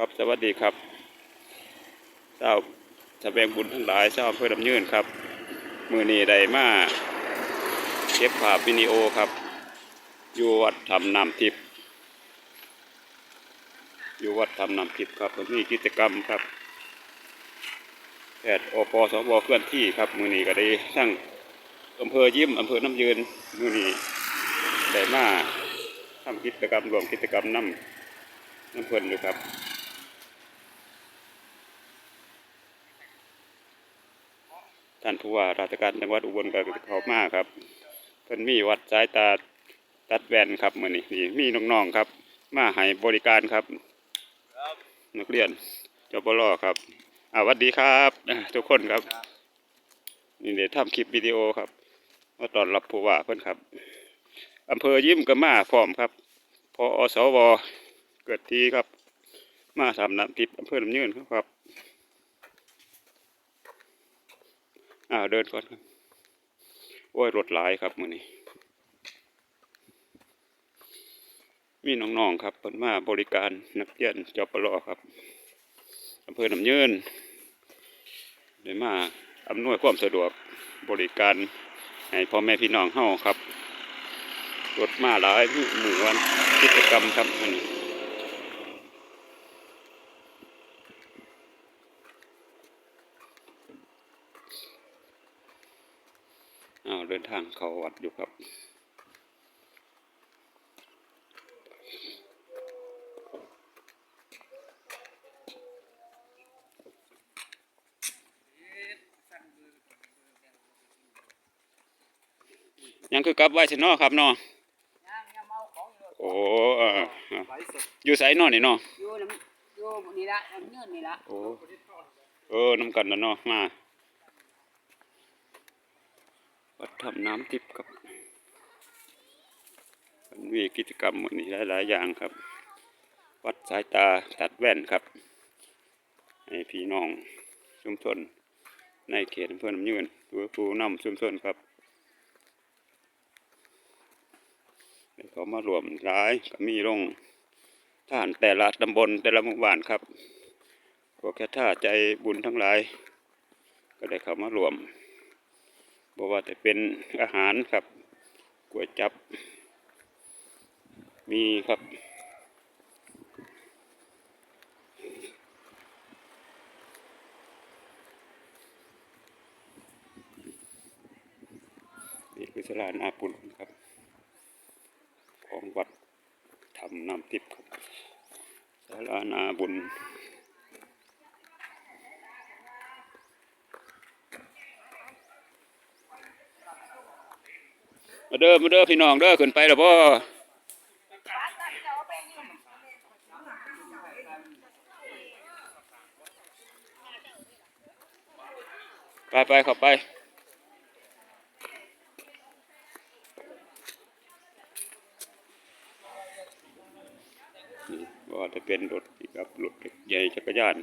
ครับสวัสดีครับเจ้าสะแบงบุญทั้งหลายเจ้าอำเพื่อดำเนินครับ มือนีได้มาเก็บภาพวิดีโอครับ อยู่วัดทำนำทิพย์อยู่วัดทำนำทิพย์ครับมันมีกิจกรรมครับแพทย์อปสบเคลื่อนที่ครับ มือนีก็ได้ทั้งอำเภอยิ้มอำเภอน้ำยืนมือนีได้มาทำกิจกรรมรวมกิจกรรมน้ำน้ำเพลินอยู่ครับ ท่านผู้ว่าราชการจังหวัดอุบลก็เขามาครับเพิ่นมีวัดสายตาตัดแว่นครับมื้อนี้นี่มีน้องๆครับ มาให้บริการครับนักเรียนจบลอครับอ่าสวัสดีครับอ่าทุกคนครับ นี่เดี๋ยวทำคลิปวิดีโอครับมาต้อนรับผู้ว่าเพิ่นครับอำเภอยิ้มก็มาพร้อมครับพออสวเกิดทีครับ มาทำน้ำทิพย์อำเภอลำยืนครับ อ้าวเดินก่อนครับ โอ้ยรถหลายครับมือนี้ มีน้องๆครับเพิ่นมาบริการนักเรียนจอปรครับอำเภอหนำยืนได้มาอำนวยความสะดวกบริการให้พ่อแม่พี่น้องเฮาครับ รถมาหลายหมู่วันกิจกรรมครับมื้อนี้ อ้าวเดินทางเขาวัดอยู่ครับ ยังคือกลับไว้สิเนอครับเนอย่างย่างเมาของอยู่โอ้เออเออไลฟ์สดอยู่ไสนอนี่เนออยู่น้ำอยู่นี่ละน้ำเงื่อนนี่ละโอ้เออน้ำกันนะเนอมาวัด ทำน้ำทิพย์ครับมีกิจกรรมมื้อนี้หลายๆอย่างครับ วัดสายตาตัดแว่นครับให้พี่น้องชุมชนในเขตอำเภอน้ำยืนหรือผู้นำชุมชนครับเขามารวมร้ายก็มีลงท่านแต่ละตำบลแต่ละหมู่บ้านครับพวกแค่ท่าใจบุญทั้งหลาย ก็ได้เข้ามารวม บอกว่าจะเป็นอาหารครับก๋วยจับ มีครับ นี่คือสลานาปุนครับ ของวัดทำน้ำทิพย์ครับสลานาบุญ มาเด้อมาเด้อพี่น้องเด้อขึ้นไปแล้วพ่ไปไปข้าไปว่าจะเป็นรถปิกับรถใหญ่จักรยาน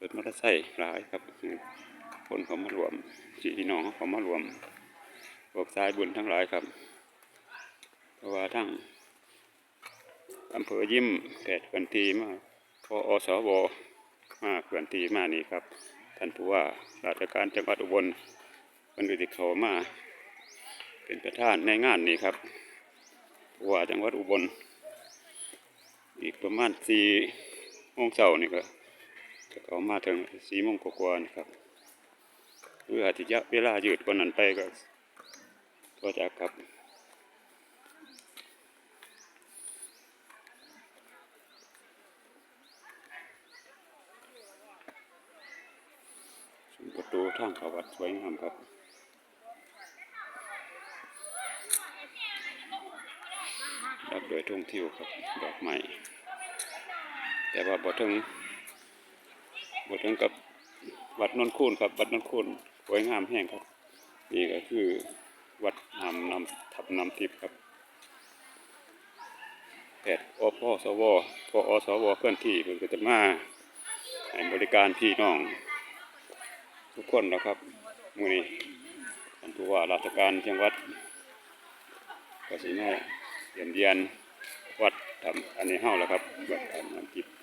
รถมอเตอร์ไซค์หลายครับคนเขามารวมพี่น้องเขามารวม พวกสายบุญทั้งหลายครับ เพราะว่าทั้งอำเภอยิ้มแผดเขื่อนทีมาพออสวมาเขื่อนทีมานี่ครับ ท่านผู้ว่าราชการจังหวัดอุบลมันก็ติเขามา เป็นประธานในงานนี้ครับผู้ว่าจังหวัดอุบล อีกประมาณสี่โมงเช้านี่ก็จะเขามาถึงสี่โมงกว่าๆนี่ครับหรืออาจจะยะเวลายืดกว่านั้นไปก็ ก็จะครับ ประตูทางเขาวัดสวยงามครับรับโดยท่องเที่ยวครับดอกไม้แต่ว่าบ่ถึงบ่ถึงกับวัดนนคูนครับ วัดนนคูนสวยงามแห้งครับ นี่ก็คือ วัดนำนำทับนำทิพย์ครับแพทย์อพสวพออสวเคลื่อนที่เพิ่นก็จะมาให้บริการพี่น้อง ทุกคนนะครับมือนี้ท่านผู้ว่าราชการจังหวัดก็สิมาเยี่ยมเยียนวัดทำอันนี้เฮาแล้วครับวัดทำ